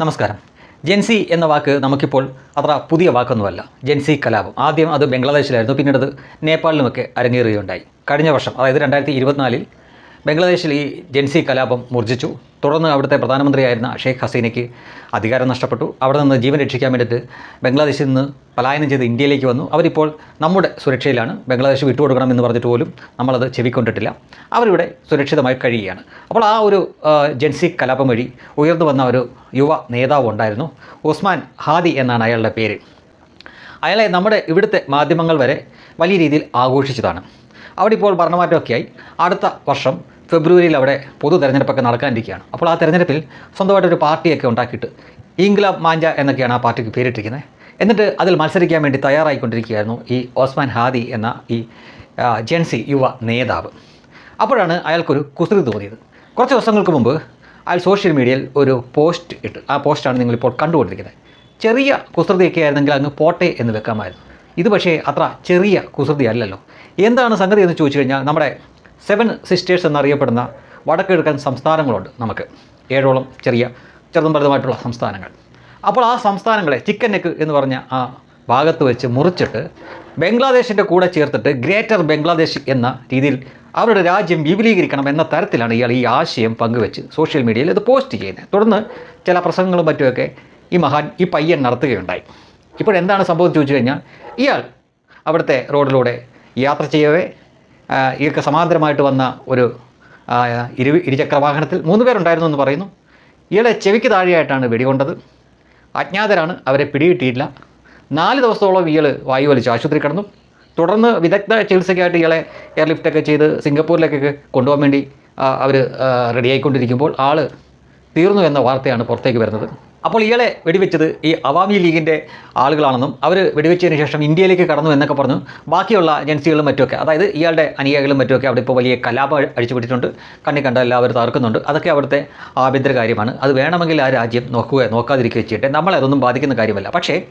നമസ്കാരം. ജെൻസി എന്ന വാക്ക് നമുക്കിപ്പോൾ അത്ര പുതിയ വാക്കൊന്നുമല്ല. ജെൻസി കലാപം. ആദ്യം അത് ബംഗ്ലാദേശിലായിരുന്നു പിന്നീട് അത് നേപ്പാളിലുമൊക്കെ അരങ്ങേറുകയുണ്ടായി. കഴിഞ്ഞ വർഷം അതായത് രണ്ടായിരത്തി ഇരുപത്തിനാലിൽ ബംഗ്ലാദേശിൽ ഈ ജെൻസി കലാപം മൂർജിച്ചു തുടർന്ന് അവിടുത്തെ പ്രധാനമന്ത്രിയായിരുന്ന ഷെയ്ഖ് ഹസീനയ്ക്ക് അധികാരം നഷ്ടപ്പെട്ടു. അവിടെ നിന്ന് ജീവൻ രക്ഷിക്കാൻ വേണ്ടിയിട്ട് ബംഗ്ലാദേശിൽ നിന്ന് പലായനം ചെയ്ത് ഇന്ത്യയിലേക്ക് വന്നു. അവരിപ്പോൾ നമ്മുടെ സുരക്ഷയിലാണ്. ബംഗ്ലാദേശ് വിട്ടുകൊടുക്കണം എന്ന് പറഞ്ഞിട്ട് പോലും നമ്മളത് ചെവിക്കൊണ്ടിട്ടില്ല. അവരിവിടെ സുരക്ഷിതമായി കഴിയുകയാണ്. അപ്പോൾ ആ ഒരു ജൻസി കലാപം വഴി ഉയർന്നു വന്ന ഒരു യുവ നേതാവ് ഉണ്ടായിരുന്നു. ഉസ്മാൻ ഹാദി എന്നാണ് അയാളുടെ പേര്. അയാളെ നമ്മുടെ ഇവിടുത്തെ മാധ്യമങ്ങൾ വരെ വലിയ രീതിയിൽ ആഘോഷിച്ചതാണ്. അവിടെ ഇപ്പോൾ ഭരണമാറ്റമൊക്കെയായി. അടുത്ത വർഷം ഫെബ്രുവരിയിൽ അവിടെ പൊതു തെരഞ്ഞെടുപ്പൊക്കെ നടക്കാനിരിക്കുകയാണ്. അപ്പോൾ ആ തെരഞ്ഞെടുപ്പിൽ സ്വന്തമായിട്ടൊരു പാർട്ടിയൊക്കെ ഉണ്ടാക്കിയിട്ട് ഇൻഗ്ലാബ് മാഞ്ച എന്നൊക്കെയാണ് ആ പാർട്ടിക്ക് പേരിട്ടിരിക്കുന്നത്. എന്നിട്ട് അതിൽ മത്സരിക്കാൻ വേണ്ടി തയ്യാറായിക്കൊണ്ടിരിക്കുകയായിരുന്നു ഈ ഓസ്മാൻ ഹാദി എന്ന ഈ ജെൻസി യുവ നേതാവ്. അപ്പോഴാണ് അയാൾക്കൊരു കുസൃതി തോന്നിയത്. കുറച്ച് ദിവസങ്ങൾക്ക് മുമ്പ് അയാൾ സോഷ്യൽ മീഡിയയിൽ ഒരു പോസ്റ്റ് ഇട്ട് ആ പോസ്റ്റാണ് നിങ്ങളിപ്പോൾ കണ്ടുകൊണ്ടിരിക്കുന്നത്. ചെറിയ കുസൃതിയൊക്കെ ആയിരുന്നെങ്കിൽ അങ്ങ് പോട്ടെ എന്ന് വെക്കാമായിരുന്നു. ഇത് പക്ഷേ അത്ര ചെറിയ കുസൃതി അല്ലല്ലോ എന്താണ് സംഗതി എന്ന് ചോദിച്ചു കഴിഞ്ഞാൽ നമ്മുടെ സെവൻ സിസ്റ്റേഴ്സ് എന്നറിയപ്പെടുന്ന വടക്കിഴക്കൻ സംസ്ഥാനങ്ങളുണ്ട് നമുക്ക്. ഏഴോളം ചെറിയ ചെറുതും വലുതുമായിട്ടുള്ള സംസ്ഥാനങ്ങൾ. അപ്പോൾ ആ സംസ്ഥാനങ്ങളെ ചിക്കൻ നെക്ക് എന്ന് പറഞ്ഞ ആ ഭാഗത്ത് വെച്ച് മുറിച്ചിട്ട് ബംഗ്ലാദേശിന്റെ കൂടെ ചേർത്തിട്ട് ഗ്രേറ്റർ ബംഗ്ലാദേശ് എന്ന രീതിയിൽ അവരുടെ രാജ്യം വിപുലീകരിക്കണം എന്ന തരത്തിലാണ് ഇയാൾ ഈ ആശയം പങ്കുവെച്ച് സോഷ്യൽ മീഡിയയിൽ ഇത് പോസ്റ്റ് ചെയ്യുന്നത്. തുടർന്ന് ചില പ്രസംഗങ്ങളും മറ്റുമൊക്കെ ഈ മഹാൻ ഈ പയ്യൻ നടത്തുകയുണ്ടായി. ഇപ്പോൾ എന്താണ് സംഭവം ചോദിച്ചു കഴിഞ്ഞാൽ ഇയാൾ അവിടുത്തെ റോഡിലൂടെ യാത്ര ചെയ്യവേ ആ, ഇയാൾക്ക് സമാന്തരമായിട്ട് വന്ന ഒരു ഇരു ഇരുചക്ര വാഹനത്തിൽ മൂന്ന് പേരുണ്ടായിരുന്നു എന്ന് പറയുന്നു. ഇയാളെ ചെവിക്ക് താഴെയായിട്ടാണ് വെടികൊണ്ടത്. അജ്ഞാതരാണ് അവരെ പിടികിട്ടിയില്ല നാല് ദിവസത്തോളം ഇയാൾ വായു വലിച്ച് ആശുപത്രി കിടന്നു. തുടർന്ന് വിദഗ്ധ ചികിത്സയ്ക്കായിട്ട് ഇയാളെ എയർലിഫ്റ്റൊക്കെ ചെയ്ത് സിംഗപ്പൂരിലേക്കൊക്കെ കൊണ്ടുപോകാൻ വേണ്ടി അവർ റെഡിയായിക്കൊണ്ടിരിക്കുമ്പോൾ ആൾ തീർന്നു എന്ന വാർത്തയാണ് പുറത്തേക്ക് വരുന്നത്. അപ്പോൾ ഇയാളെ വെടിവെച്ചത് ഈ അവാമി ലീഗിന്റെ ആളുകളാണെന്നും അവർ വെടിവെച്ചതിന് ശേഷം ഇന്ത്യയിലേക്ക് കടന്നു എന്നൊക്കെ പറഞ്ഞു. ബാക്കിയുള്ള ഏജൻസികളും മറ്റുമൊക്കെ അതായത് ഇയാളുടെ അനുയായികളും മറ്റുമൊക്കെ അവിടെ ഇപ്പോൾ വലിയ കലാപം അഴി- അഴിച്ചുപിടിച്ചിട്ടുണ്ട്. കണ്ണി കണ്ട എല്ലാവരും തകർക്കുന്നുണ്ട്. അതൊക്കെ അവിടുത്തെ ആഭ്യന്തര കാര്യമാണ്. അത് വേണമെങ്കിൽ ആ രാജ്യം നോക്കുക നോക്കാതിരിക്കുക ചെയ്യട്ടെ. നമ്മളെ അതൊന്നും ബാധിക്കുന്ന കാര്യമല്ല. പക്ഷേ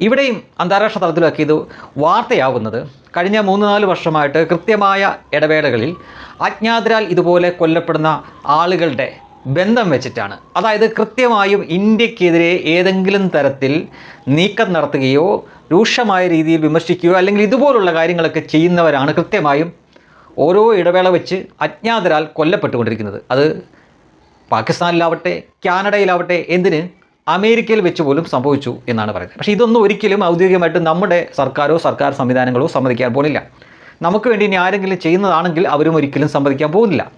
ഇവിടെയും അന്താരാഷ്ട്ര തലത്തിലൊക്കെ ഇത് വാർത്തയാവുന്നത് കഴിഞ്ഞ മൂന്ന് നാല് വർഷമായിട്ട് കൃത്യമായ ഇടവേളകളിൽ അജ്ഞാതരാൽ ഇതുപോലെ കൊല്ലപ്പെടുന്ന ആളുകളുടെ ബന്ധം വെച്ചിട്ടാണ്. അതായത് കൃത്യമായും ഇന്ത്യക്കെതിരെ ഏതെങ്കിലും തരത്തിൽ നീക്കം നടത്തുകയോ രൂക്ഷമായ രീതിയിൽ വിമർശിക്കുകയോ അല്ലെങ്കിൽ ഇതുപോലുള്ള കാര്യങ്ങളൊക്കെ ചെയ്യുന്നവരാണ് കൃത്യമായും ഓരോ ഇടവേള വെച്ച് അജ്ഞാതരാൽ കൊല്ലപ്പെട്ടുകൊണ്ടിരിക്കുന്നത്. അത് പാകിസ്ഥാനിലാവട്ടെ കാനഡയിലാവട്ടെ എന്തിന്? അമേരിക്കയിൽ വെച്ച് പോലും സംഭവിച്ചു എന്നാണ് പറയുന്നത്. പക്ഷേ ഇതൊന്നും ഒരിക്കലും ഔദ്യോഗികമായിട്ട് നമ്മുടെ സർക്കാരോ സർക്കാർ സംവിധാനങ്ങളോ സമ്മതിക്കാൻ പോകുന്നില്ല നമുക്ക് വേണ്ടി ഇനി ആരെങ്കിലും ചെയ്യുന്നതാണെങ്കിൽ അവരും ഒരിക്കലും സമ്മതിക്കാൻ പോകുന്നില്ല.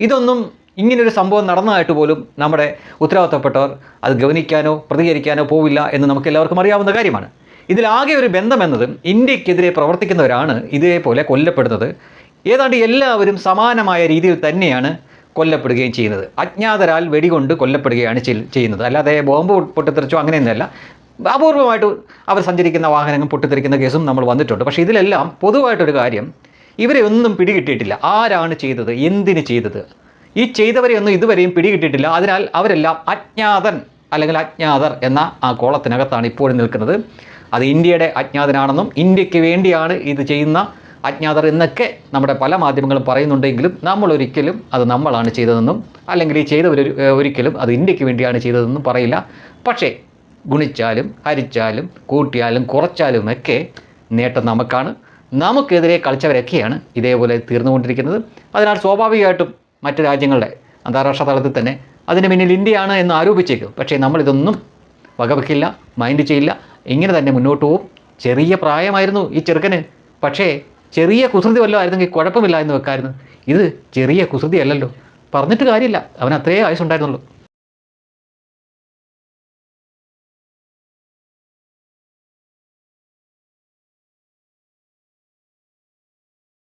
ഇതൊന്നും ഇങ്ങനൊരു സംഭവം നടന്നതായിട്ട് പോലും നമ്മുടെ ഉത്തരവാദിത്തപ്പെട്ടവർ അത് ഗവനിക്കാനോ പ്രതികരിക്കാനോ പോവില്ല എന്ന് നമുക്ക് എല്ലാവർക്കും അറിയാവുന്ന കാര്യമാണ്. ഇതിലാകെ ഒരു ബന്ധമെന്നത് ഇന്ത്യക്കെതിരെ പ്രവർത്തിക്കുന്നവരാണ് ഇതേപോലെ കൊല്ലപ്പെടുന്നത്. ഏതാണ്ട് എല്ലാവരും സമാനമായ രീതിയിൽ തന്നെയാണ് കൊല്ലപ്പെടുകയും ചെയ്യുന്നത്. അജ്ഞാതരാൽ വെടികൊണ്ട് കൊല്ലപ്പെടുകയാണ് ചെയ്യുന്നത്. അല്ലാതെ ബോംബ് പൊട്ടിത്തെറിച്ചോ അങ്ങനെയൊന്നുമല്ല. അപൂർവമായിട്ട് അവർ സഞ്ചരിക്കുന്ന വാഹനങ്ങൾ പൊട്ടിത്തെറിക്കുന്ന കേസും നമ്മൾ വന്നിട്ടുണ്ട്. പക്ഷേ ഇതിലെല്ലാം പൊതുവായിട്ടൊരു കാര്യം ഇവരെ ഒന്നും പിടികിട്ടിയിട്ടില്ല. ആരാണ് ചെയ്തത്? എന്തിന് ചെയ്തത്? ഈ ചെയ്തവരെ ഒന്നും ഇതുവരെയും പിടികിട്ടിയിട്ടില്ല അതിനാൽ അവരെല്ലാം അജ്ഞാതൻ അല്ലെങ്കിൽ അജ്ഞാതർ എന്ന ആ കോളത്തിനകത്താണ് ഇപ്പോഴും നിൽക്കുന്നത്. അത് ഇന്ത്യയുടെ അജ്ഞാതനാണെന്നും ഇന്ത്യയ്ക്ക് വേണ്ടിയാണ് ഇത് ചെയ്യുന്ന അജ്ഞാതർ എന്നൊക്കെ നമ്മുടെ പല മാധ്യമങ്ങളും പറയുന്നുണ്ടെങ്കിലും നമ്മൾ ഒരിക്കലും അത് നമ്മളാണ് ചെയ്തതെന്നും അല്ലെങ്കിൽ ഈ ചെയ്തവർ ഒരിക്കലും അത് ഇന്ത്യയ്ക്ക് വേണ്ടിയാണ് ചെയ്തതെന്നും പറയില്ല. പക്ഷേ ഗുണിച്ചാലും ഹരിച്ചാലും കൂട്ടിയാലും കുറച്ചാലും ഒക്കെ നേട്ടം നമുക്കാണ്. നമുക്കെതിരെ കളിച്ചവരൊക്കെയാണ് ഇതേപോലെ തീർന്നുകൊണ്ടിരിക്കുന്നത്. അതിനാൽ സ്വാഭാവികമായിട്ടും മറ്റ് രാജ്യങ്ങളുടെ അന്താരാഷ്ട്ര തലത്തിൽ തന്നെ അതിന് പിന്നിൽ ഇന്ത്യയാണ് എന്ന് ആരോപിച്ചേക്കും. പക്ഷേ നമ്മളിതൊന്നും വകവെക്കില്ല മൈൻഡ് ചെയ്യില്ല. ഇങ്ങനെ തന്നെ മുന്നോട്ട് പോകും ചെറിയ പ്രായമായിരുന്നു ഈ ചെറുക്കന്. പക്ഷേ ചെറിയ കുസൃതി വല്ലതും ആയിരുന്നെങ്കിൽ കുഴപ്പമില്ല എന്ന് വെക്കായിരുന്നു. ഇത് ചെറിയ കുസൃതി അല്ലല്ലോ. പറഞ്ഞിട്ട് കാര്യമില്ല. അവൻ അത്രേ ആയുസുണ്ടായിരുന്നുള്ളൂ